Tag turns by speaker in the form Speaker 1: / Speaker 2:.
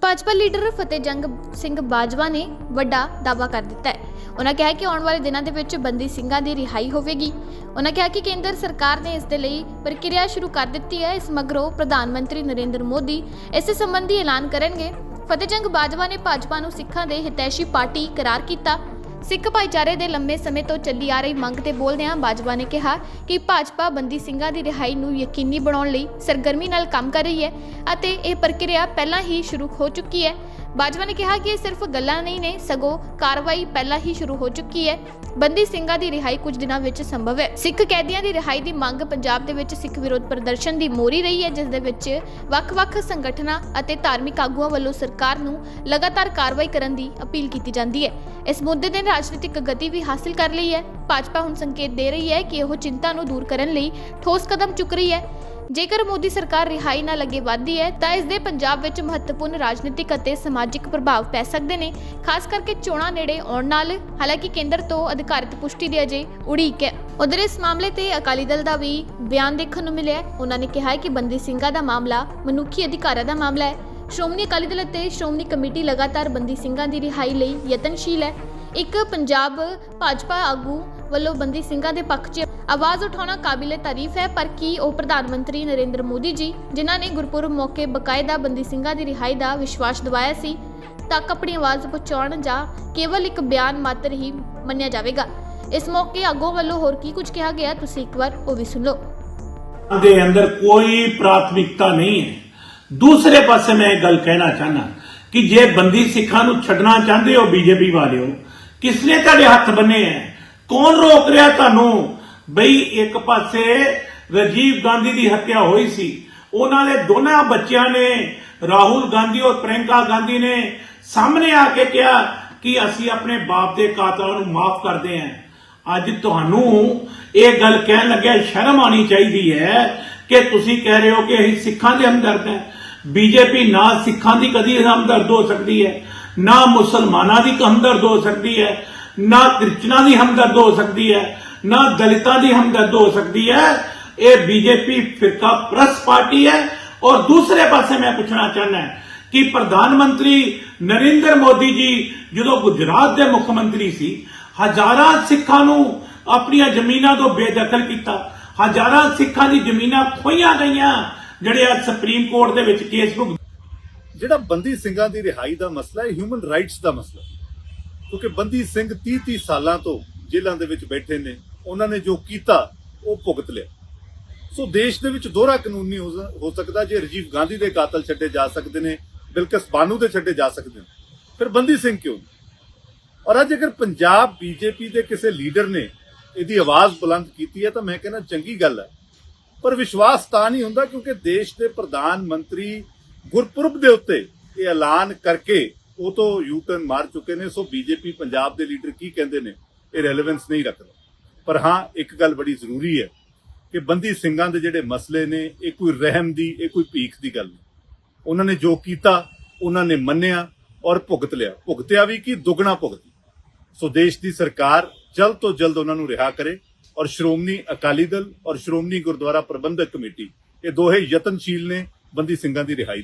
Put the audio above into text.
Speaker 1: Bhajpa leader Fatehjang Singh Bajwa ਨੇ ਵੱਡਾ ਦਾਅਵਾ ਕਰ ਦਿੱਤਾ ਹੈ। ਉਹਨਾਂ ਕਿਹਾ ਕਿ ਆਉਣ ਵਾਲੇ ਦਿਨਾਂ ਦੇ ਵਿੱਚ ਬੰਦੀ ਸਿੰਘਾਂ ਦੀ ਰਿਹਾਈ ਹੋਵੇਗੀ। ਉਹਨਾਂ ਕਿਹਾ ਕਿ ਕੇਂਦਰ ਸਰਕਾਰ ਨੇ ਇਸ ਦੇ ਲਈ ਪ੍ਰਕਿਰਿਆ ਸ਼ੁਰੂ ਕਰ ਦਿੱਤੀ ਹੈ। ਇਸ ਮਗਰੋਂ ਪ੍ਰਧਾਨ ਮੰਤਰੀ ਨਰਿੰਦਰ ਮੋਦੀ ਇਸ ਸੰਬੰਧੀ ਐਲਾਨ ਕਰਨਗੇ। ਫਤਿਹਜੰਗ ਬਾਜਵਾ ਨੇ ਭਾਜਪਾ ਨੂੰ ਸਿੱਖਾਂ ਦੇ ਹਿਤੈਸ਼ੀ ਪਾਰਟੀ ਕਰਾਰ ਕੀਤਾ। ਸਿੱਖ ਭਾਈਚਾਰੇ ਦੇ ਲੰਮੇ ਸਮੇਂ ਤੋਂ ਚੱਲੀ ਆ ਰਹੀ ਮੰਗ ਤੇ ਬੋਲਦਿਆਂ ਬਾਜਵਾ ਨੇ ਕਿਹਾ ਕਿ ਭਾਜਪਾ ਬੰਦੀ ਸਿੰਘਾਂ ਦੀ ਰਿਹਾਈ ਨੂੰ ਯਕੀਨੀ ਬਣਾਉਣ ਲਈ ਸਰਗਰਮੀ ਨਾਲ ਕੰਮ ਕਰ ਰਹੀ ਹੈ ਅਤੇ ਇਹ ਪ੍ਰਕਿਰਿਆ ਪਹਿਲਾਂ ਹੀ ਸ਼ੁਰੂ ਹੋ ਚੁੱਕੀ ਹੈ। ਬਾਜਵਾ ਨੇ ਕਿਹਾ ਕਿ ਇਹ ਸਿਰਫ ਗੱਲਾਂ ਨਹੀਂ ਨੇ, ਸਗੋਂ ਕਾਰਵਾਈ ਪਹਿਲਾਂ ਹੀ ਸ਼ੁਰੂ ਹੋ ਚੁੱਕੀ ਹੈ। ਬੰਦੀ ਸਿੰਘਾਂ ਦੀ ਰਿਹਾਈ ਕੁਝ ਦਿਨਾਂ ਵਿੱਚ ਸੰਭਵ ਹੈ। ਸਿੱਖ ਕੈਦੀਆਂ ਦੀ ਰਿਹਾਈ ਦੀ ਮੰਗ ਪੰਜਾਬ ਦੇ ਵਿੱਚ ਸਿੱਖ ਵਿਰੋਧ ਪ੍ਰਦਰਸ਼ਨ ਦੀ ਮੋਰੀ ਰਹੀ ਹੈ, ਜਿਸ ਦੇ ਵਿੱਚ ਵੱਖ-ਵੱਖ ਸੰਗਠਨਾਂ ਅਤੇ ਧਾਰਮਿਕ ਆਗੂਆਂ ਵੱਲੋਂ ਸਰਕਾਰ ਨੂੰ ਲਗਾਤਾਰ ਕਾਰਵਾਈ ਕਰਨ ਦੀ ਅਪੀਲ ਕੀਤੀ ਜਾਂਦੀ ਹੈ। ਇਸ ਮੁੱਦੇ ਦੇ ਰਾਜਨੀਤਿਕ ਗਤੀ ਵੀ ਹਾਸਲ ਕਰ ਲਈ ਹੈ। ਭਾਜਪਾ ਹੁਣ ਸੰਕੇਤ ਦੇ ਰਹੀ ਹੈ ਕਿ ਉਹ ਚਿੰਤਾ ਨੂੰ ਦੂਰ ਕਰਨ ਲਈ ਠੋਸ ਕਦਮ ਚੁੱਕ ਰਹੀ ਹੈ। ਜੇਕਰ ਮੋਦੀ ਸਰਕਾਰ ਰਿਹਾਈ ਨਾਲ ਅੱਗੇ ਵਧਦੀ ਹੈ, ਤਾਂ ਇਸ ਦੇ ਪੰਜਾਬ ਵਿੱਚ ਮਹੱਤਵਪੂਰਨ ਰਾਜਨੀਤਿਕ ਅਤੇ ਸਮਾਜਿਕ ਪ੍ਰਭਾਵ ਪੈ ਸਕਦੇ ਨੇ, ਖਾਸ ਕਰਕੇ ਚੋਣਾਂ ਨੇੜੇ ਆਉਣ ਨਾਲ। ਹਾਲਾਂਕਿ ਕੇਂਦਰ ਤੋਂ ਅਧਿਕਾਰਿਤ ਪੁਸ਼ਟੀ ਦੀ ਅਜੇ ਉਡੀਕ ਹੈ। ਉਧਰ ਇਸ ਮਾਮਲੇ ਤੇ ਅਕਾਲੀ ਦਲ ਦਾ ਵੀ ਬਿਆਨ ਦੇਖਣ ਨੂੰ ਮਿਲਿਆ ਹੈ। ਉਹਨਾਂ ਨੇ ਕਿਹਾ ਕਿ ਬੰਦੀ ਸਿੰਘਾਂ ਦਾ ਮਾਮਲਾ ਮਨੁੱਖੀ ਅਧਿਕਾਰਾਂ ਦਾ ਮਾਮਲਾ ਹੈ। ਸ਼੍ਰੋਮਣੀ ਅਕਾਲੀ ਦਲ ਅਤੇ ਸ਼੍ਰੋਮਣੀ ਕਮੇਟੀ ਲਗਾਤਾਰ ਬੰਦੀ ਸਿੰਘਾਂ ਦੀ ਰਿਹਾਈ ਲਈ ਯਤਨਸ਼ੀਲ ਹੈ। ਇੱਕ ਪੰਜਾਬ ਭਾਜਪਾ ਆਗੂ ਵੱਲੋਂ ਬੰਦੀ ਸਿੰਘਾਂ ਦੇ ਪੱਖ 'ਚ ਆਵਾਜ਼ ਉਠਾਉਣਾ ਕਾਬਿਲੇ ਤਾਰੀਫ ਹੈ, ਪਰ ਕੀ ਉਹ ਪ੍ਰਧਾਨ ਮੰਤਰੀ ਨਰਿੰਦਰ ਮੋਦੀ ਜੀ, ਜਿਨ੍ਹਾਂ ਨੇ ਗੁਰਪੁਰਬ ਮੌਕੇ ਬਕਾਇਦਾ ਬੰਦੀ ਸਿੰਘਾਂ ਦੀ ਰਿਹਾਈ ਦਾ ਵਿਸ਼ਵਾਸ ਦਿਵਾਇਆ ਸੀ, ਤੱਕ ਆਪਣੀ ਆਵਾਜ਼ ਪਹੁੰਚਾਉਣ ਜਾਂ ਕੇਵਲ ਇੱਕ ਬਿਆਨ ਮਾਤਰ ਹੀ ਮੰਨਿਆ ਜਾਵੇਗਾ? ਇਸ ਮੌਕੇ ਆਗੂ ਵੱਲੋਂ ਹੋਰ ਕੀ ਕੁਝ ਕਿਹਾ ਗਿਆ? ਤੁਸੀਂ ਇੱਕ ਵਾਰ ਉਹ ਵੀ ਸੁਣ ਲਓ।
Speaker 2: ਦੇ ਅੰਦਰ ਕੋਈ ਪ੍ਰਾਥਮਿਕਤਾ ਨਹੀਂ ਹੈ। ਦੂਸਰੇ ਪਾਸੇ ਮੈਂ ਇਹ ਗੱਲ ਕਹਿਣਾ ਚਾਹਨਾ ਕਿ ਜੇ ਬੰਦੀ ਸਿੱਖਾਂ ਨੂੰ ਛੱਡਣਾ ਚਾਹੁੰਦੇ ਹੋ, ਬੀਜੇਪੀ ਵਾਲਿਓ, ਕਿਸ ਨੇ ਤੁਹਾਡੇ ਹੱਥ ਬੰਨੇ ਹੈ? ਕੌਣ ਰੋਕ ਰਿਹਾ ਤੁਹਾਨੂੰ? ਬਈ ਇੱਕ ਪਾਸੇ ਰਾਜੀਵ ਗਾਂਧੀ ਦੀ ਹੱਤਿਆ ਹੋਈ ਸੀ। ਉਹਨਾਂ ਦੇ ਦੋਨਾਂ ਬੱਚਿਆਂ ਨੇ, ਰਾਹੁਲ ਗਾਂਧੀ ਔਰ ਪ੍ਰਿਯੰਕਾ ਗਾਂਧੀ ਨੇ ਸਾਹਮਣੇ ਆ ਕੇ ਕਿਹਾ ਕਿ ਅਸੀਂ ਆਪਣੇ ਬਾਪ ਦੇ ਕਾਤਲਾਂ ਨੂੰ ਮਾਫ ਕਰਦੇ ਹਾਂ। ਅੱਜ ਤੁਹਾਨੂੰ ਇਹ ਗੱਲ ਕਹਿਣ ਲੱਗਿਆ ਸ਼ਰਮ ਆਣੀ ਚਾਹੀਦੀ ਹੈ ਕਿ ਤੁਸੀਂ ਕਹਿ ਰਹੇ ਹੋ ਕਿ ਅਸੀਂ ਸਿੱਖਾਂ ਦੇ ਹਮਦਰਦ ਹੈ। ਬੀਜੇਪੀ ਨਾ ਸਿੱਖਾਂ ਦੀ ਕਦੀ ਹਮਦਰਦ ਹੋ ਸਕਦੀ ਹੈ, ਨਾ ਮੁਸਲਮਾਨਾਂ ਦੀ ਹਮਦਰਦ ਹੋ ਸਕਦੀ ਹੈ ਨਾ ਕ੍ਰਿਸਚਨਾਂ ਦੀ ਹਮਦਰਦ ਹੋ ਸਕਦੀ ਹੈ, ਨਾ ਦਲਿਤਾਂ ਦੀ ਹਮਦਰਦ ਹੋ ਸਕਦੀ ਹੈ। ਇਹ ਬੀਜੇਪੀ ਫਿਰਕਾ ਪ੍ਰਸ ਪਾਰਟੀ ਹੈ। ਔਰ ਦੂਸਰੇ ਪਾਸੇ ਮੈਂ ਪੁੱਛਣਾ ਚਾਹੁੰਦਾ ਕਿ ਪ੍ਰਧਾਨ ਮੰਤਰੀ ਨਰਿੰਦਰ ਮੋਦੀ ਜੀ ਜਦੋਂ ਗੁਜਰਾਤ ਦੇ ਮੁੱਖ ਮੰਤਰੀ ਸੀ, ਹਜ਼ਾਰਾਂ ਸਿੱਖਾਂ ਨੂੰ ਆਪਣੀਆਂ ਜ਼ਮੀਨਾਂ ਤੋਂ ਬੇਦਖਲ ਕੀਤਾ। ਹਜ਼ਾਰਾਂ ਸਿੱਖਾਂ ਦੀ ਜ਼ਮੀਨਾਂ ਖੋਈਆਂ ਗਈਆਂ, ਜਿਹੜੇ ਅੱਜ ਸੁਪਰੀਮ ਕੋਰਟ ਦੇ ਵਿੱਚ ਕੇਸ ਭੁਗਤ
Speaker 3: ਜਿਹੜਾ ਬੰਦੀ ਸਿੰਘਾਂ ਦੀ ਰਿਹਾਈ ਦਾ ਮਸਲਾ ਹੈ ਹਿਊਮਨ ਰਾਈਟਸ ਦਾ ਮਸਲਾ ਹੈ। ਕਿਉਂਕਿ ਬੰਦੀ ਸਿੰਘ 30 30 ਸਾਲਾਂ ਤੋਂ ਜੇਲ੍ਹਾਂ ਦੇ ਵਿੱਚ ਬੈਠੇ ਨੇ, ਉਹਨਾਂ ਨੇ ਜੋ ਕੀਤਾ, ਉਹ ਭੁਗਤ ਲਿਆ। ਸੋ ਦੇਸ਼ ਦੇ ਵਿੱਚ ਦੋਹਰਾ ਕਾਨੂੰਨ ਹੋ ਸਕਦਾ ਜੇ ਰਾਜੀਵ ਗਾਂਧੀ ਦੇ ਕਾਤਲ ਛੱਡੇ ਜਾ ਸਕਦੇ ਨੇ ਬਿਲਕਿਸ ਬਾਨੂ ਦੇ ਛੱਡੇ ਜਾ ਸਕਦੇ ਨੇ। ਫਿਰ ਬੰਦੀ ਸਿੰਘ ਕਿਉਂ ਔਰ ਅੱਜ ਅਗਰ ਪੰਜਾਬ ਬੀਜੇਪੀ ਦੇ ਕਿਸੇ ਲੀਡਰ ਨੇ ਇਹਦੀ ਆਵਾਜ਼ ਬੁਲੰਦ ਕੀਤੀ ਹੈ ਤਾਂ ਮੈਂ ਕਹਿੰਦਾ ਚੰਗੀ ਗੱਲ ਹੈ। ਪਰ ਵਿਸ਼ਵਾਸ ਤਾਂ ਨਹੀਂ ਹੁੰਦਾ ਕਿਉਂਕਿ ਦੇਸ਼ ਦੇ ਪ੍ਰਧਾਨ ਮੰਤਰੀ ਗੁਰਪੁਰਬ ਦੇ ਉੱਤੇ ਇਹ ਐਲਾਨ ਕਰਕੇ ਉਹ ਤੋਂ ਯੂ ਟਰਨ ਮਾਰ ਚੁੱਕੇ ਨੇ, ਸੋ ਬੀਜੇਪੀ ਪੰਜਾਬ ਦੇ ਲੀਡਰ ਕੀ ਕਹਿੰਦੇ ਨੇ? ਇਹ ਰੈਲੇਵੈਂਸ ਨਹੀਂ ਰੱਖਦਾ। ਪਰ ਹਾਂ, ਇੱਕ ਗੱਲ ਬੜੀ ਜ਼ਰੂਰੀ ਹੈ ਕਿ ਬੰਦੀ ਸਿੰਘਾਂ ਦੇ ਜਿਹੜੇ ਮਸਲੇ ਨੇ, ਇਹ ਕੋਈ ਰਹਿਮ ਦੀ, ਇਹ ਕੋਈ ਭੀਖ ਦੀ ਗੱਲ ਨਹੀਂ। ਉਹਨਾਂ ਨੇ ਜੋ ਕੀਤਾ, ਉਹਨਾਂ ਨੇ ਮੰਨਿਆ ਔਰ ਭੁਗਤ ਲਿਆ। ਭੁਗਤਿਆ ਵੀ ਕੀ? ਦੁੱਗਣਾ ਭੁਗਤੀ। ਸੋ ਦੇਸ਼ ਦੀ ਸਰਕਾਰ ਜਲਦ ਤੋਂ ਜਲਦ ਉਹਨਾਂ ਨੂੰ ਰਿਹਾ ਕਰੇ ਔਰ ਸ਼੍ਰੋਮਣੀ ਅਕਾਲੀ ਦਲ ਔਰ ਸ਼੍ਰੋਮਣੀ ਗੁਰਦੁਆਰਾ ਪ੍ਰਬੰਧਕ ਕਮੇਟੀ, ਇਹ ਦੋਹੇ ਯਤਨਸ਼ੀਲ ਨੇ, ਬੰਦੀ ਸਿੰਘਾਂ ਦੀ ਰਿਹਾਈ